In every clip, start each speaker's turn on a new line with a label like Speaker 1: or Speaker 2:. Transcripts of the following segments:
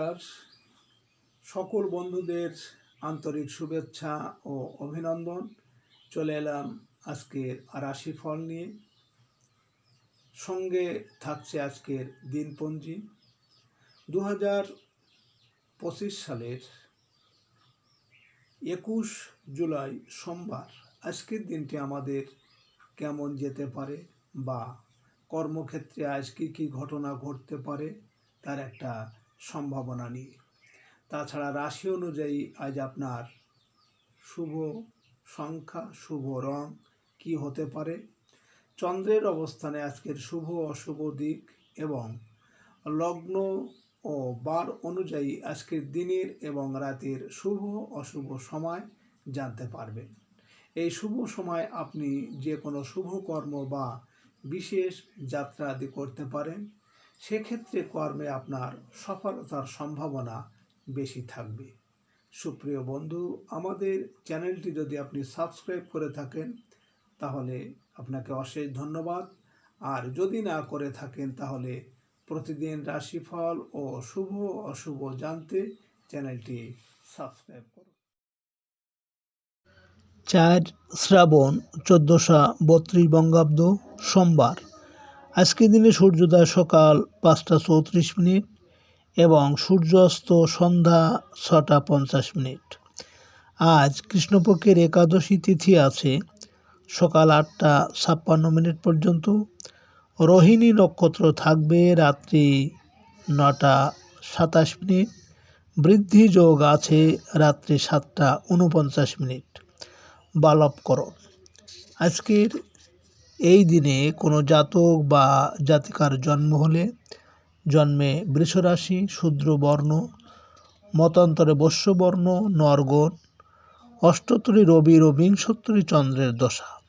Speaker 1: নমস্কার। সকল বন্ধুদের আন্তরিক শুভেচ্ছা ও অভিনন্দন। চলে এলাম আজকের রাশিফল নিয়ে। সঙ্গে থাকছে আজকের দিনপঞ্জি। দু হাজার পঁচিশ সালের একুশ জুলাই সোমবার। আজকের দিনটি আমাদের কেমন যেতে পারে বা কর্মক্ষেত্রে আজ কী কী ঘটনা ঘটতে পারে, তার একটা সম্ভাবনা নিয়ে। তাছাড়া রাশি অনুযায়ী আজ আপনার শুভ সংখ্যা, শুভ রং কি হতে পারে? চন্দ্রের অবস্থানে আজকের শুভ অশুভ দিক এবং লগ্ন ও বার অনুযায়ী আজকের দিনের এবং রাতের শুভ, অশুভ সময় জানতে পারবেন। এই শুভ সময় আপনি যে কোনো শুভ কর্ম বা বিশেষ যাত্রা আদি করতে পারেন। সেক্ষেত্রে কর্মে আপনার সফলতার সম্ভাবনা বেশি থাকবে। সুপ্রিয় বন্ধু, আমাদের চ্যানেলটি যদি আপনি সাবস্ক্রাইব করে থাকেন, তাহলে আপনাকে অশেষ ধন্যবাদ। আর যদি না করে থাকেন, তাহলে প্রতিদিন রাশিফল ও শুভ অশুভ জানতে চ্যানেলটি সাবস্ক্রাইব করুন।
Speaker 2: চার শ্রাবণ চোদ্দোশো বত্রিশ বঙ্গাব্দ সোমবার। আজকের দিনে সূর্যোদয় সকাল পাঁচটা চৌত্রিশ মিনিট এবং সূর্যাস্ত সন্ধ্যা ছটা পঞ্চাশ মিনিট। আজ কৃষ্ণপক্ষের একাদশী তিথি আছে, সকাল আটটা ছাপ্পান্ন মিনিট পর্যন্ত। রোহিণী নক্ষত্র থাকবে রাত্রি নটা সাতাশ মিনিট। বৃদ্ধি যোগ আছে রাত্রি সাতটা উনপঞ্চাশ মিনিট। বালবকরণ। আজকের এই দিনে কোনো জাতক বা জাতিকার জন্ম হলে জন্মে বৃষরাশি শূদ্র বর্ণ মতান্তরে বস্যবর্ণ, নরগণ অষ্টত্তরী রবি ও বিংশত্তরী চন্দ্রের দশা,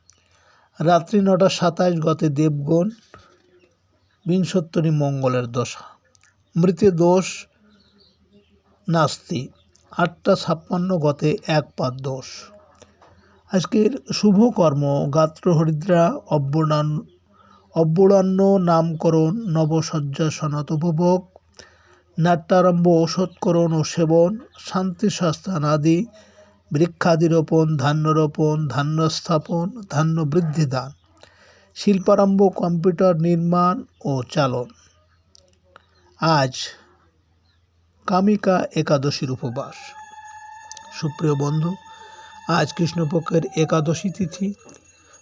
Speaker 2: রাত্রি নটা সাতাশ গতে দেবগণ বিংশত্তরী মঙ্গলের দশা, মৃতে দোষ নাস্তি, আটটা ছাপ্পান্ন গতে এক পাদ দোষ। আজকের শুভ কর্ম, গাত্র হরিদ্রা, অব্যনান অব্যরান্ন নামকরণ, নবসজ্জা সনত উপভোগ, নাট্যারম্ভ ঔষধকরণ ও সেবন, শান্তি আদি বৃক্ষাদি রোপণ ধান্য রোপণ ধান্য স্থাপন ধান্য বৃদ্ধি দান, শিল্পারম্ভ, কম্পিউটার নির্মাণ ও চালন। আজ কামিকা একাদশীর উপবাস। সুপ্রিয় বন্ধু আজ কৃষ্ণপক্ষের একাদশী তিথি।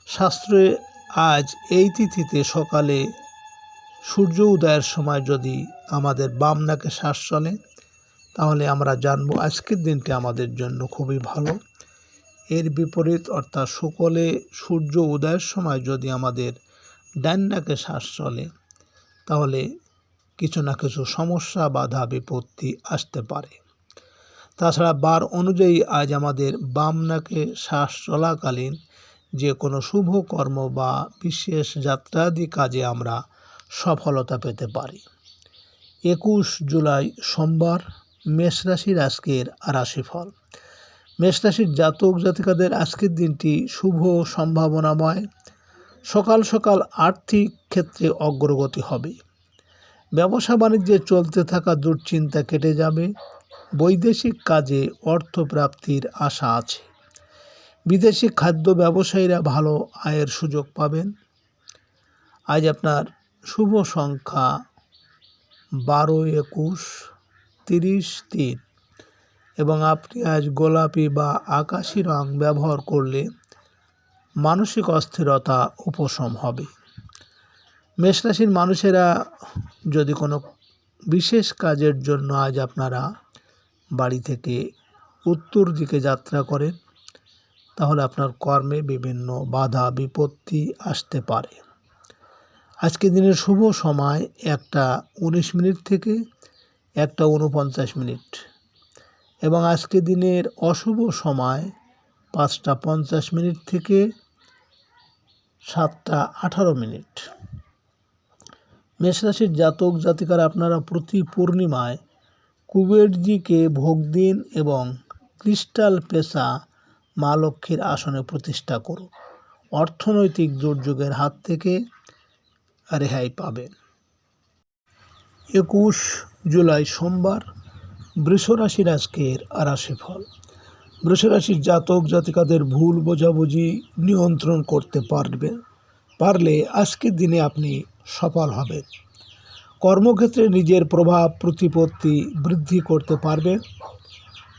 Speaker 2: শাস্ত্রে আজ এই তিথিতে সকালে সূর্য উদয়ের সময় যদি আমাদের বাম নাকে শ্বাস চলে, তাহলে আমরা জানব আজকের দিনটি আমাদের জন্য খুবই ভালো। এর বিপরীত অর্থাৎ সকলে সূর্য উদয়ের সময় যদি আমাদের ডান শ্বাস চলে, তাহলে কিছু না কিছু সমস্যা, বাধা, বিপত্তি আসতে পারে। তাছাড়া বার অনুযায়ী আজ আমাদের বাম নাকে শ্বাস চলাকালীন যে কোনো শুভ কর্ম বা বিশেষ যাত্রাদি কাজে আমরা সফলতা পেতে পারি। একুশ জুলাই সোমবার মেষরাশির আজকের রাশিফল। মেষরাশির জাতক জাতিকাদের আজকের দিনটি শুভ, সম্ভাবনাময়। সকাল সকাল আর্থিক ক্ষেত্রে অগ্রগতি হবে। ব্যবসা বাণিজ্যে চলতে থাকা দুশ্চিন্তা কেটে যাবে। বৈদেশিক কাজে অর্থপ্রাপ্তির আশা আছে। বিদেশি খাদ্য ব্যবসায়ীরা ভালো আয়ের সুযোগ পাবেন। আজ আপনার শুভ সংখ্যা বারো একুশ তিরিশ তিন এবং আপনি আজ গোলাপি বা আকাশি রং ব্যবহার করলে মানসিক অস্থিরতা উপশম হবে। মেষরাশির মানুষেরা যদি কোনো বিশেষ কাজের জন্য আজ আপনারা বাড়ি থেকে উত্তর দিকে যাত্রা করেন, তাহলে আপনার কর্মে বিভিন্ন বাধা, বিপত্তি আসতে পারে। আজকে দিনের শুভ সময় একটা উনিশ মিনিট থেকে একটা উনপঞ্চাশ মিনিট। এবং আজকে দিনের অশুভ সময় পাঁচটা পঞ্চাশ মিনিট থেকে সাতটা আঠারো মিনিট। মেষরাশির জাতক জাতিকারা আপনারা প্রতি পূর্ণিমায় কুবেরজিকে ভোগ দিন এবং ক্রিস্টাল পেশা মা লক্ষ্মীর আসনে প্রতিষ্ঠা করুন অর্থনৈতিক দুর্যোগের হাত থেকে রেহাই পাবেন একুশ জুলাই সোমবার বৃষরাশির আজকের রাশিফল। বৃষরাশির জাতক জাতিকাদের ভুল বোঝাবুঝি নিয়ন্ত্রণ করতে পারবে, পারলে আজকের দিনে আপনি সফল হবেন। কর্মক্ষেত্রে নিজের প্রভাব, প্রতিপত্তি বৃদ্ধি করতে পারবে।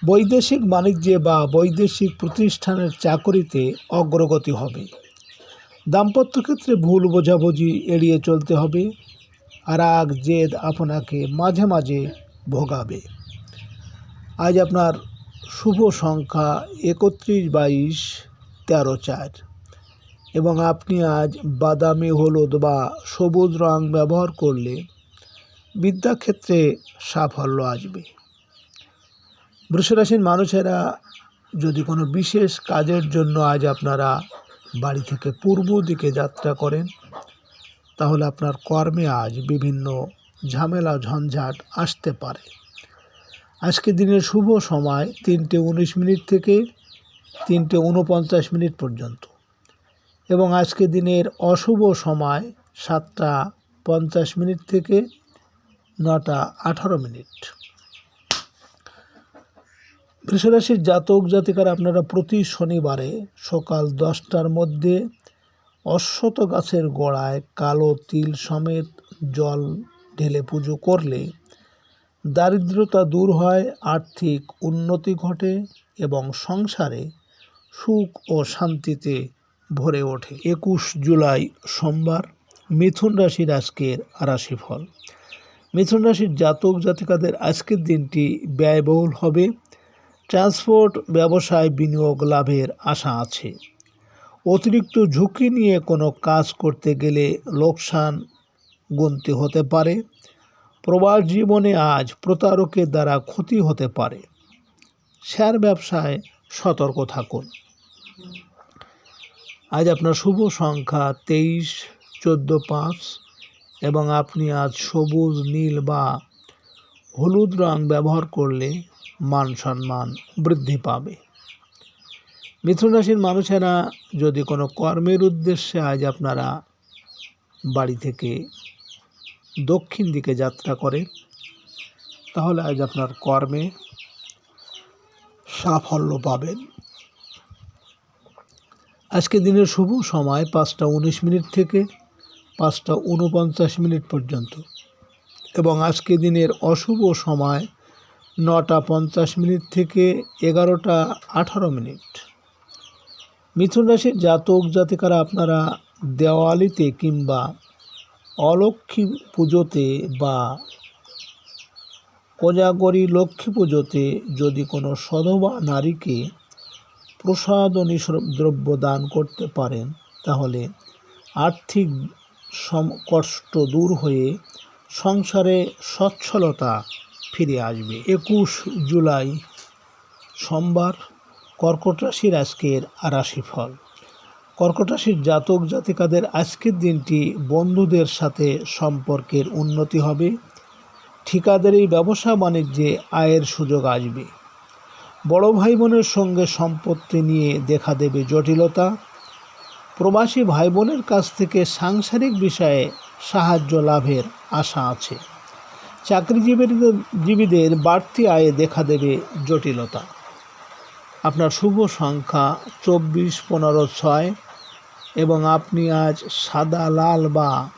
Speaker 2: বৈদেশিক বাণিজ্যে বা বৈদেশিক প্রতিষ্ঠানের চাকরিতে অগ্রগতি হবে। দাম্পত্য ক্ষেত্রে ভুল বোঝাবুঝি এড়িয়ে চলতে হবে। রাগ, জেদ আপনাকে মাঝে মাঝে ভোগাবে। আজ আপনার শুভ সংখ্যা একত্রিশ বাইশ তেরো চার এবং আপনি আজ বাদামি, হলুদ বা সবুজ রং ব্যবহার করলে বিদ্যাক্ষেত্রে সাফল্য আসবে। বৃষরাশির মানুষেরা যদি কোনো বিশেষ কাজের জন্য আজ আপনারা বাড়ি থেকে পূর্ব দিকে যাত্রা করেন, তাহলে আপনার কর্মে আজ বিভিন্ন ঝামেলা, ঝঞ্ঝাট আসতে পারে। আজকে দিনের শুভ সময় তিনটে উনিশ মিনিট থেকে তিনটে উনপঞ্চাশ মিনিট পর্যন্ত এবং আজকে দিনের অশুভ সময় সাতটা পঞ্চাশ মিনিট থেকে নটা আঠারো মিনিট। বৃষরাশির জাতক জাতিকার আপনারা প্রতি শনিবারে সকাল দশটার মধ্যে অশ্বত গাছের গোড়ায় কালো তিল সমেত জল ঢেলে পুজো করলে দারিদ্রতা দূর হয়, আর্থিক উন্নতি ঘটে এবং সংসারে সুখ ও শান্তিতে ভরে ওঠে। একুশ জুলাই সোমবার, মিথুন রাশির আজকের রাশিফল। মিথুন রাশির জাতক জাতিকাদের আজকের দিনটি ব্যয়বহুল হবে। ট্রান্সপোর্ট ব্যবসায় বিনিয়োগ লাভের আশা আছে। অতিরিক্ত ঝুঁকি নিয়ে কোনো কাজ করতে গেলে লোকসান গুনতে হতে পারে। প্রবাস জীবনে আজ প্রতারকের দ্বারা ক্ষতি হতে পারে। শেয়ার ব্যবসায় সতর্ক থাকুন। আজ আপনার শুভ সংখ্যা তেইশ, চোদ্দ, পাঁচ। এবং আপনি আজ সবুজ, নীল বা হলুদ রং ব্যবহার করলে মান সম্মান বৃদ্ধি পাবে। মিথুন রাশির মানুষেরা যদি কোনো কর্মের উদ্দেশ্যে আজ আপনারা বাড়ি থেকে দক্ষিণ দিকে যাত্রা করে তাহলে আজ আপনার কর্মে সাফল্য পাবেন। আজকে দিনের শুভ সময় পাঁচটা উনিশ মিনিট থেকে পাঁচটা উনপঞ্চাশ মিনিট পর্যন্ত। এবং আজকে দিনের অশুভ সময় নটা পঞ্চাশ মিনিট থেকে এগারোটা আঠারো মিনিট। মিথুন রাশির জাতক জাতিকারা আপনারা দেওয়ালিতে কিংবা অলক্ষ্মী পুজোতে বা কোজাগরী লক্ষ্মী পুজোতে যদি কোনো সধবা নারীকে প্রসাদনী দ্রব্য দান করতে পারেন, তাহলে আর্থিক কষ্ট দূর হয়ে সংসারে সচ্ছলতা ফিরে আসবে। একুশ জুলাই, সোমবার, কর্কট রাশির আজকের রাশিফল। কর্কট রাশির জাতক জাতিকাদের আজকের দিনটি বন্ধুদের সাথে সম্পর্কের উন্নতি হবে। ঠিকাদারি, ব্যবসা, বাণিজ্যে আয়ের সুযোগ আসবে। বড় ভাই বোনের সঙ্গে সম্পত্তি নিয়ে দেখা দেবে জটিলতা। প্রবাসী ভাই বোনের কাছ থেকে সাংসারিক বিষয়ে সাহায্য লাভের আশা আছে। চাকরিজীবীদের জীবীদের বাড়তি আয়ে দেখা দেবে জটিলতা। আপনার শুভ সংখ্যা চব্বিশ, পনেরো, ছয় এবং আপনি আজ সাদা, লাল বা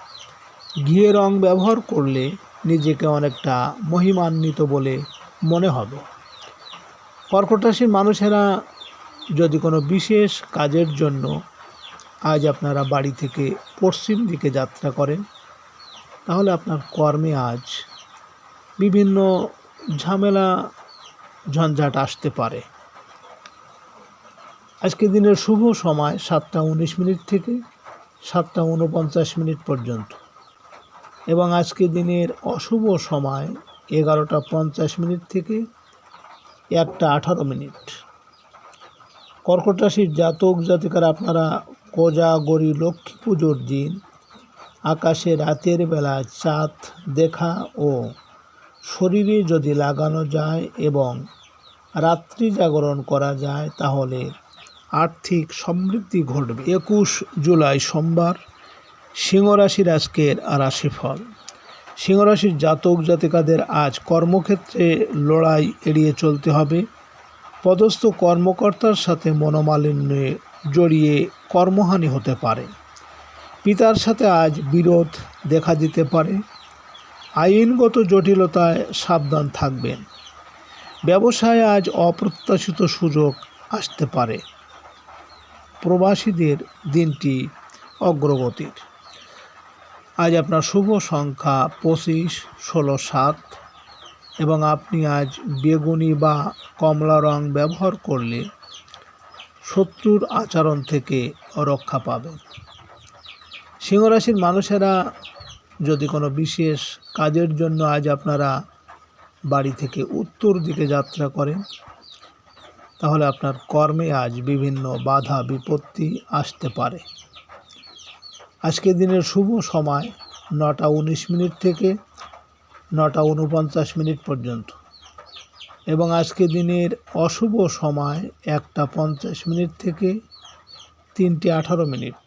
Speaker 2: ঘিয়ে রং ব্যবহার করলে নিজেকে অনেকটা মহিমান্বিত বলে মনে হবে। কর্কট রাশির মানুষেরা যদি কোনো বিশেষ কাজের জন্য আজ আপনারা বাড়ি থেকে পশ্চিম দিকে যাত্রা করেন। তাহলে আপনার কর্মে আজ বিভিন্ন ঝামেলা, ঝঞ্ঝাট আসতে পারে। আজকে দিনের শুভ সময় সাতটা উনিশ মিনিট থেকে সাতটা উনপঞ্চাশ মিনিট পর্যন্ত। এবং আজকে দিনের অশুভ সময় এগারোটা পঞ্চাশ মিনিট থেকে একটা আঠারো মিনিট। কর্কট রাশির জাতক জাতিকার আপনারা কোজা গরি লক্ষ্মী পুজোর দিন, আকাশে রাতের বেলা চাঁদ দেখা ও শরীরে যদি লাগানো যায় এবং রাত্রি জাগরণ করা যায়, তাহলে আর্থিক সমৃদ্ধি ঘটবে। একুশ জুলাই সোমবার সিংহ রাশির আজকের রাশিফল সিংহরাশির জাতক জাতিকাদের আজ কর্মক্ষেত্রে লড়াই এড়িয়ে চলতে হবে। পদস্থ কর্মকর্তার সাথে মনোমালিন্যে জড়িয়ে কর্মহানি হতে পারে। পিতার সাথে আজ বিরোধ দেখা দিতে পারে। আইনগত জটিলতায় সাবধান থাকবেন। ব্যবসায় আজ অপ্রত্যাশিত সুযোগ আসতে পারে। প্রবাসীদের দিনটি অগ্রগতির। আজ আপনার শুভ সংখ্যা পঁচিশ, ষোলো, সাত এবং আপনি আজ বেগুনি বা কমলা রং ব্যবহার করলে শত্রুর আচরণ থেকে রক্ষা পাবেন সিংহরাশির মানুষেরা যদি কোনো বিশেষ কাজের জন্য আজ আপনারা বাড়ি থেকে উত্তর দিকে যাত্রা করেন, তাহলে আপনার কর্মে আজ বিভিন্ন বাধা, বিপত্তি আসতে পারে। আজকের দিনের শুভ সময় নটা উনিশ মিনিট থেকে নটা উনপঞ্চাশ মিনিট পর্যন্ত। এবং আজকে দিনের অশুভ সময় একটা পঞ্চাশ মিনিট থেকে তিনটে আঠারো মিনিট।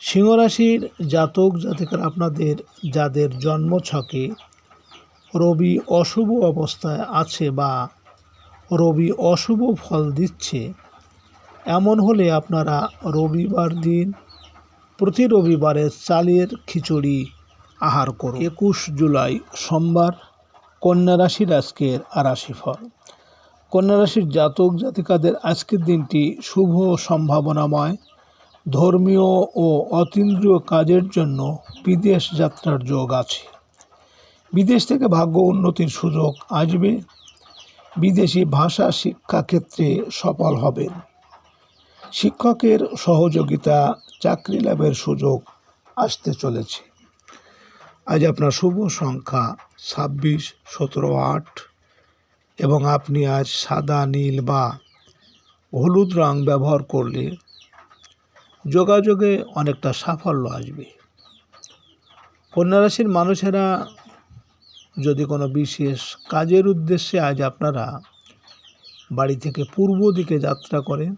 Speaker 2: সিংহরাশির জাতক জাতিকার আপনাদের, যাদের জন্ম ছকে রবি অশুভ অবস্থায় আছে বা রবি অশুভ ফল দিচ্ছে, এমন হলে আপনারা রবিবার দিন, প্রতি রবিবারে চালের খিচুড়ি আহার করুন। একুশ জুলাই সোমবার কন্যা রাশির আজকের রাশিফল। কন্যা রাশির জাতক জাতিকাদের আজকের দিনটি শুভ সম্ভাবনাময়। ধর্মীয় ও অতীন্দ্রিয় কাজের জন্য বিদেশ যাত্রার যোগ আছে। বিদেশ থেকে ভাগ্য উন্নতির সুযোগ আসবে। বিদেশি ভাষা শিক্ষা ক্ষেত্রে সফল হবেন। শিক্ষকের সহযোগিতা, চাকরি লাভের সুযোগ আসতে চলেছে। আজ আপনার শুভ সংখ্যা ছাব্বিশ, সতেরো, আট এবং আপনি আজ সাদা, নীল বা হলুদ রং ব্যবহার করলে যোগাযোগে অনেকটা সাফল্য আসবে। কন্যা রাশির মানুষেরা যদি কোনো বিশেষ কাজের উদ্দেশ্যে আজ আপনারা বাড়ি থেকে পূর্ব দিকে যাত্রা করেন,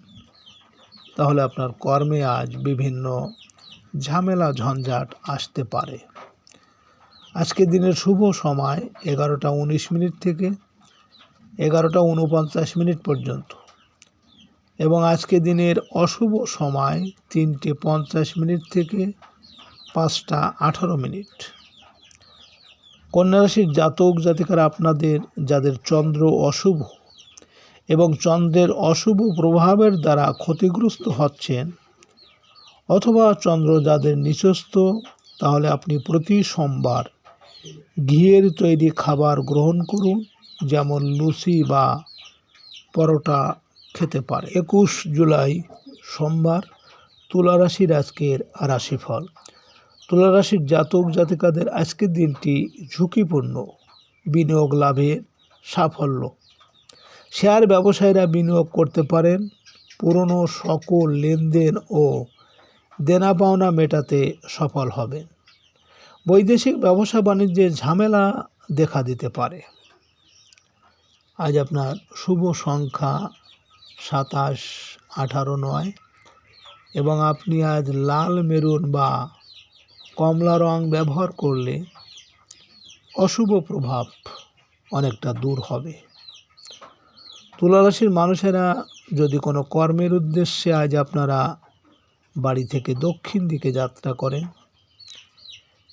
Speaker 2: তাহলে আপনার কর্মে আজ বিভিন্ন ঝামেলা, ঝঞ্ঝাট আসতে পারে। আজকে দিনের শুভ সময় এগারোটা উনিশ মিনিট থেকে এগারোটা উনপঞ্চাশ মিনিট পর্যন্ত। এবং আজকে দিনের অশুভ সময় তিনটে পঞ্চাশ মিনিট থেকে পাঁচটা আঠারো মিনিট। কন্যা রাশির জাতক জাতিকারা আপনাদের, যাদের চন্দ্র অশুভ এবং চন্দ্রের অশুভ প্রভাবের দ্বারা ক্ষতিগ্রস্ত হচ্ছেন অথবা চন্দ্র যাদের নিচস্থ, তাহলে আপনি প্রতি সোমবার ঘিয়ের তৈরি খাবার গ্রহণ করুন, যেমন লুচি বা পরোটা খেতে পারে। একুশ জুলাই সোমবার তুলা রাশির আজকের রাশিফল। তুলা রাশির জাতক জাতিকাদের আজকের দিনটি ঝুঁকিপূর্ণ। বিনিয়োগ লাভের সাফল্য। শেয়ার ব্যবসায়ীরা বিনিয়োগ করতে পারেন। পুরনো সকল লেনদেন ও দেনা পাওনা মেটাতে সফল হবেন। বৈদেশিক ব্যবসা বাণিজ্যে ঝামেলা দেখা দিতে পারে। আজ আপনার শুভ সংখ্যা সাতাশ, আঠারো, নয় এবং আপনি আজ লাল, মেরুন বা কমলা রং ব্যবহার করলে অশুভ প্রভাব অনেকটা দূর হবে। তুলারাশির মানুষেরা যদি কোনো কর্মের উদ্দেশ্যে আজ আপনারা বাড়ি থেকে দক্ষিণ দিকে যাত্রা করেন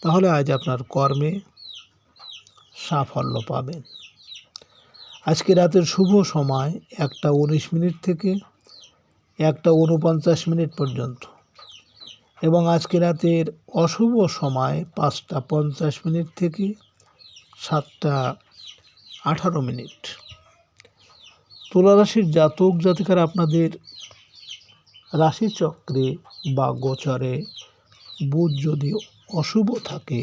Speaker 2: তাহলে আজ আপনার কর্মে সাফল্য পাবেন। আজকে রাতের শুভ সময় একটা উনিশ মিনিট থেকে একটা উনপঞ্চাশ মিনিট পর্যন্ত। এবং আজকে রাতের অশুভ সময় পাঁচটা পঞ্চাশ মিনিট থেকে সাতটা আঠারো মিনিট। তুলারাশির জাতক জাতিকার আপনাদের রাশিচক্রে বা গোচরে বুধ যদি অশুভ থাকে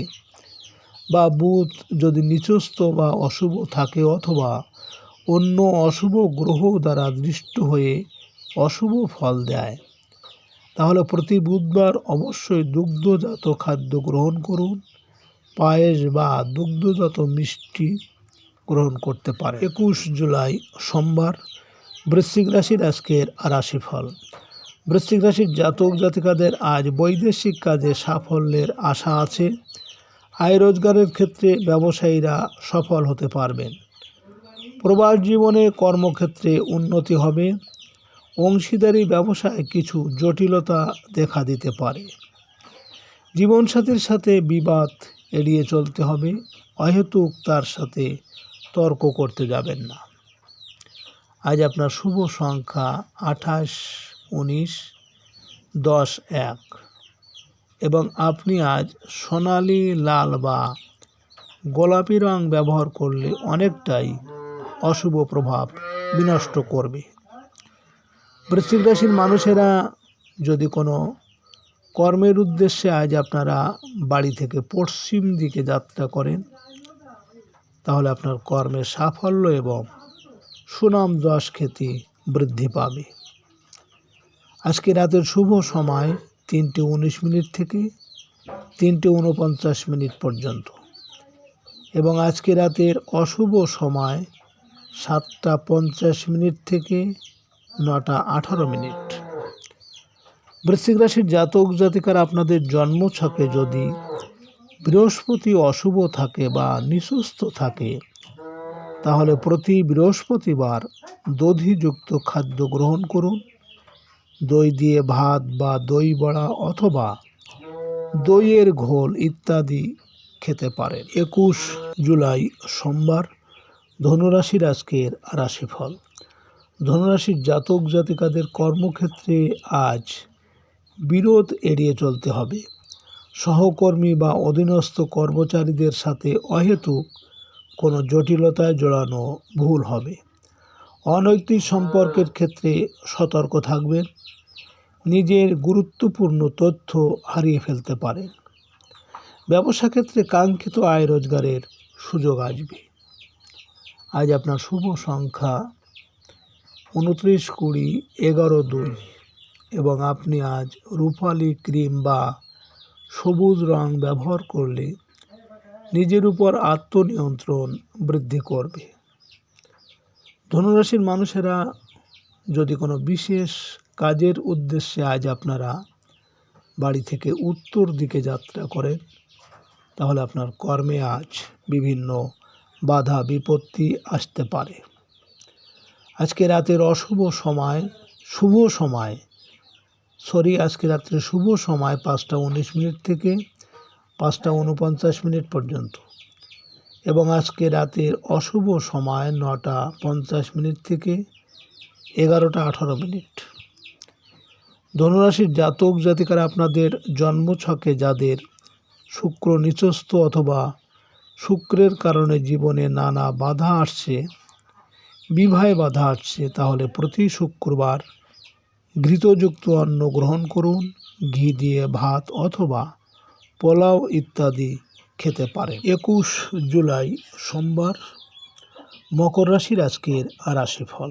Speaker 2: বা বুধ যদি নিচস্থ বা অশুভ থাকে অথবা অন্য অশুভ গ্রহ দ্বারা দৃষ্ট হয়ে অশুভ ফল দেয়, তাহলে প্রতি বুধবার অবশ্যই দুগ্ধজাত খাদ্য গ্রহণ করুন, পায়েস বা দুগ্ধজাত মিষ্টি গ্রহণ করতে পারে একুশ জুলাই সোমবার, বৃশ্চিক রাশির আজকের রাশিফল। বৃশ্চিক রাশির জাতক জাতিকাদের আজ বৈদেশিক কাজে সাফল্যের আশা আছে। আয় রোজগারের ক্ষেত্রে ব্যবসায়ীরা সফল হতে পারবেন। প্রবাস জীবনে কর্মক্ষেত্রে উন্নতি হবে। অংশীদারি ব্যবসায় কিছু জটিলতা দেখা দিতে পারে। জীবনসাথীর সাথে বিবাদ এড়িয়ে চলতে হবে। অহেতুক তার সাথে তর্ক করতে যাবেন না। আজ আপনার শুভ সংখ্যা আঠাশ। উনিশ, দশ, এক। এবং আপনি আজ সোনালি, লাল বা গোলাপি রং ব্যবহার করলে অনেকটাই অশুভ প্রভাব বিনষ্ট করবে। বৃশ্চিক রাশির মানুষেরা যদি কোনো কর্মের উদ্দেশ্যে আজ আপনারা বাড়ি থেকে পশ্চিম দিকে যাত্রা করেন, তাহলে আপনার কর্মের সাফল্য এবং সুনাম যশ খ্যাতি বৃদ্ধি পাবে। আজকে রাতের শুভ সময় তিনটে উনিশ মিনিট থেকে তিনটে উনপঞ্চাশ মিনিট পর্যন্ত। এবং আজকে রাতের অশুভ সময় সাতটা পঞ্চাশ মিনিট থেকে নটা আঠারো মিনিট। বৃশ্চিক রাশির জাতক জাতিকার আপনাদের জন্ম জন্মছকে যদি বৃহস্পতি অশুভ থাকে বা নিঃস্ত থাকে, তাহলে প্রতি বৃহস্পতিবার দধিযুক্ত খাদ্য গ্রহণ করুন। দই দিয়ে ভাত বা দই বড়া অথবা দইয়ের ঘোল ইত্যাদি খেতে পারেন। একুশ জুলাই সোমবার, ধনুরাশির আজকের রাশিফল। ধনুরাশির জাতক জাতিকাদের কর্মক্ষেত্রে আজ বিরোধ এড়িয়ে চলতে হবে। সহকর্মী বা অধীনস্থ কর্মচারীদের সাথে অহেতুক কোনো জটিলতায় জড়ানো ভুল হবে। অনৈতিক সম্পর্কের ক্ষেত্রে সতর্ক থাকবেন। নিজের গুরুত্বপূর্ণ তথ্য হারিয়ে ফেলতে পারেন। ব্যবসা ক্ষেত্রে কাঙ্ক্ষিত আয় রোজগারের সুযোগ আসবে। আজ আপনার শুভ সংখ্যা উনত্রিশ কুড়ি এগারো দুই এবং আপনি আজ রূপালি ক্রিম বা সবুজ রং ব্যবহার করলে নিজের উপর আত্মনিয়ন্ত্রণ বৃদ্ধি করবে। ধনুরাশির মানুষেরা যদি কোনো বিশেষ কাজের উদ্দেশ্যে আজ আপনারা বাড়ি থেকে উত্তর দিকে যাত্রা করেন, তাহলে আপনার কর্মে আজ বিভিন্ন বাধা, বিপত্তি আসতে পারে। আজকে রাতের অশুভ সময়, শুভ সময়। সরি, আজকে রাত্রে শুভ সময় পাঁচটা উনিশ মিনিট থেকে পাঁচটা উনপঞ্চাশ মিনিট পর্যন্ত। এবং আজকে রাতের অশুভ সময় নটা পঞ্চাশ মিনিট থেকে এগারোটা আঠারো মিনিট। ধনুরাশির জাতক জাতিকারা আপনাদের জন্মছকে যাদের শুক্র নিচস্থ অথবা শুক্রের কারণে জীবনে নানা বাধা আসছে, বিবাহে বাধা আসছে, তাহলে প্রতি শুক্রবার ঘৃতযুক্ত অন্ন গ্রহণ করুন, ঘি দিয়ে ভাত অথবা পোলাও ইত্যাদি খেতে পারে। একুশ জুলাই সোমবার মকর রাশির আজকের রাশিফল।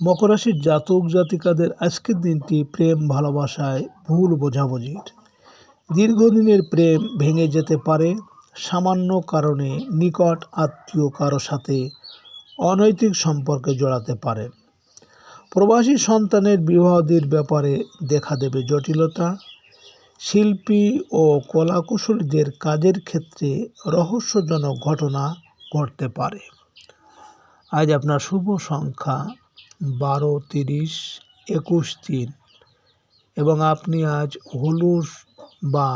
Speaker 2: মকর রাশির জাতক জাতিকাদের আজকের দিনটি প্রেম, ভালোবাসায় ভুল বোঝাবুঝির। দীর্ঘদিনের প্রেম ভেঙে যেতে পারে। সামান্য কারণে নিকট আত্মীয় কারও সাথে অনৈতিক সম্পর্কে জড়াতে পারেন প্রবাসী সন্তানের বিবাহদের ব্যাপারে দেখা দেবে জটিলতা। শিল্পী ও কলাকুশলীদের কাজের ক্ষেত্রে রহস্যজনক ঘটনা ঘটতে পারে। আজ আপনার শুভ সংখ্যা বারো, তিরিশ, একুশ তিন এবং আপনি আজ হলুদ বা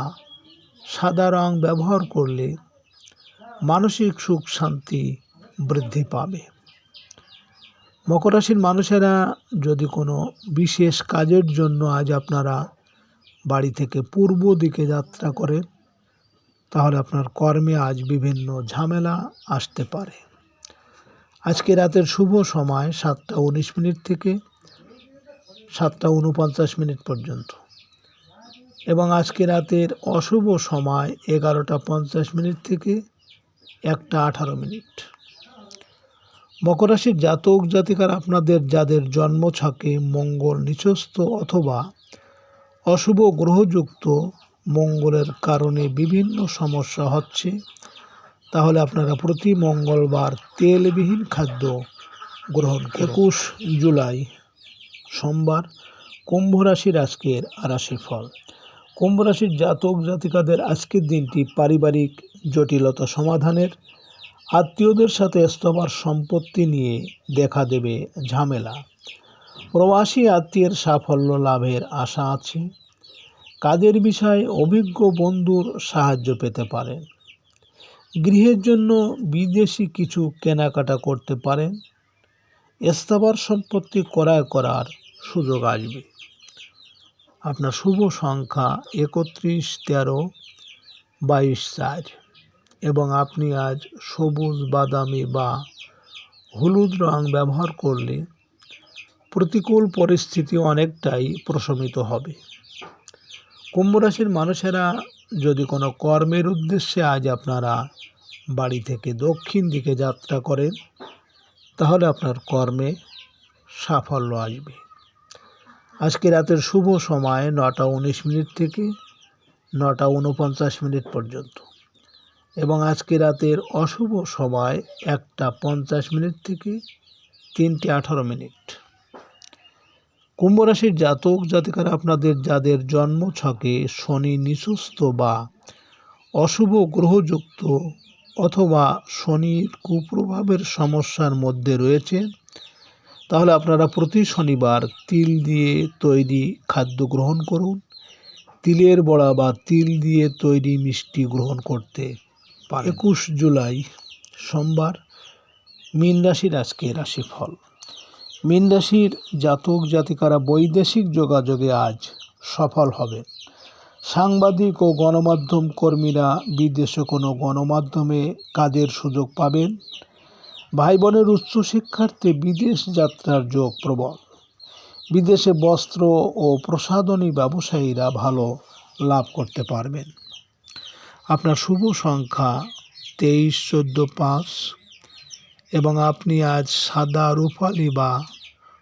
Speaker 2: সাদা রং ব্যবহার করলে মানসিক সুখ শান্তি বৃদ্ধি পাবে। মকর রাশির মানুষেরা যদি কোনো বিশেষ কাজের জন্য আজ আপনারা বাড়ি থেকে পূর্ব দিকে যাত্রা করে, তাহলে আপনার কর্মে আজ বিভিন্ন ঝামেলা আসতে পারে। আজকে রাতের শুভ সময় সাতটা উনিশ মিনিট থেকে সাতটা উনপঞ্চাশ মিনিট পর্যন্ত। এবং আজকে রাতের অশুভ সময় এগারোটা পঞ্চাশ মিনিট থেকে একটা আঠারো মিনিট। মকর রাশির জাতক জাতিকার আপনাদের যাদের জন্মছকে মঙ্গল নিচস্থ অথবা অশুভ গ্রহযুক্ত মঙ্গলের কারণে বিভিন্ন সমস্যা হচ্ছে। তাহলে আপনারা প্রতি মঙ্গলবার তেলবিহীন খাদ্য গ্রহণ একুশ জুলাই, সোমবার, কুম্ভ রাশির আজকের রাশিফল কুম্ভ রাশির জাতক জাতিকাদের আজকের দিনটি পারিবারিক জটিলতা সমাধানের, আত্মীয়দের সাথে স্তবার সম্পত্তি নিয়ে দেখা দেবে ঝামেলা। প্রবাসী আত্মীয়ের সাফল্য লাভের আশা আছে। কাজের বিষয়ে অভিজ্ঞ বন্ধুর সাহায্য পেতে পারেন গৃহের জন্য বিদেশি কিছু কেনাকাটা করতে পারেন স্থাবর সম্পত্তি ক্রয় করার সুযোগ আসবে। আপনার শুভ সংখ্যা একত্রিশ, তেরো, বাইশ, চার এবং আপনি আজ সবুজ, বাদামি বা হলুদ রং ব্যবহার করলে প্রতিকূল পরিস্থিতি অনেকটাই প্রশমিত হবে। কুম্ভ রাশির মানুষেরা যদি কোনো কর্মের উদ্দেশ্যে আজ আপনারা বাড়ি থেকে দক্ষিণ দিকে যাত্রা করেন, তাহলে আপনার কর্মে সাফল্য আসবে। আজকে রাতের শুভ সময় নটা উনিশ মিনিট থেকে নটা উনপঞ্চাশ মিনিট পর্যন্ত এবং আজকে রাতের অশুভ সময় একটা পঞ্চাশ মিনিট থেকে তিনটে আঠারো মিনিট। কুম্ভ রাশির জাতক জাতিকারা আপনাদের যাদের জন্ম ছকে শনি নিচস্থ বা অশুভ গ্রহযুক্ত অথবা শনির কুপ্রভাবের সমস্যার মধ্যে রয়েছে তাহলে আপনারা প্রতি শনিবার তিল দিয়ে তৈরি খাদ্য গ্রহণ করুন। তিলের বড়া বা তিল দিয়ে তৈরি মিষ্টি গ্রহণ করতে একুশ জুলাই সোমবার মীন রাশির আজকে রাশিফল। মীন জাতক জাতিকারা বৈদেশিক যোগাযোগে আজ সফল হবে। সাংবাদিক ও গণমাধ্যম কর্মীরা বিদেশে কোনো গণমাধ্যমে কাজের সুযোগ পাবেন। ভাই বোনের উচ্চশিক্ষার্থে বিদেশ যাত্রার যোগ প্রবল। বিদেশে বস্ত্র ও প্রসাধনী ব্যবসায়ীরা ভালো লাভ করতে পারবেন। আপনার শুভ সংখ্যা তেইশ, চোদ্দ, পাঁচ। এবং আপনি আজ সাদা রূপালি বা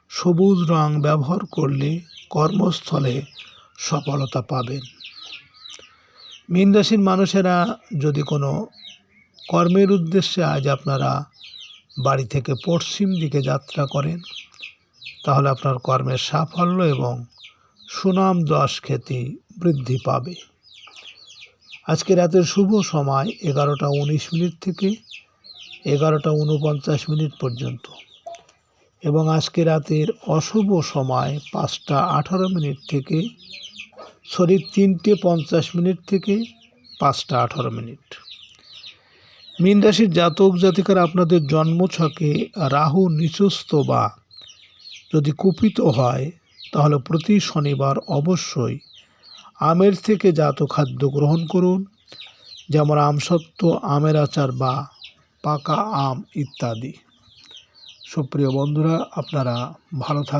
Speaker 2: সবুজ রং ব্যবহার করলে কর্মস্থলে সফলতা পাবেন। মীন রাশির মানুষেরা যদি কোনো কর্মের উদ্দেশ্যে আজ আপনারা বাড়ি থেকে পশ্চিম দিকে যাত্রা করেন, তাহলে আপনার কর্মের সাফল্য এবং সুনাম যশ খ্যাতি বৃদ্ধি পাবে। আজকে রাতের শুভ সময় এগারোটা উনিশ মিনিট থেকে এগারোটা উনপঞ্চাশ মিনিট পর্যন্ত। এবং আজকে রাতের অশুভ সময় পাঁচটা আঠারো মিনিট থেকে, সরি, তিনটে পঞ্চাশ মিনিট থেকে পাঁচটা আঠারো মিনিট। মীন রাশির জাতক জাতিকার আপনাদের জন্মছকে রাহু নিচস্থ বা যদি কুপিত হয়, তাহলে প্রতি শনিবার অবশ্যই আমের থেকে জাত খাদ্য গ্রহণ করুন, যেমন আমসত্ত্ব, আমের আচার বা পাকা আম ইত্যাদি। সুপ্রিয় বন্ধুরা আপনারা ভালো থাক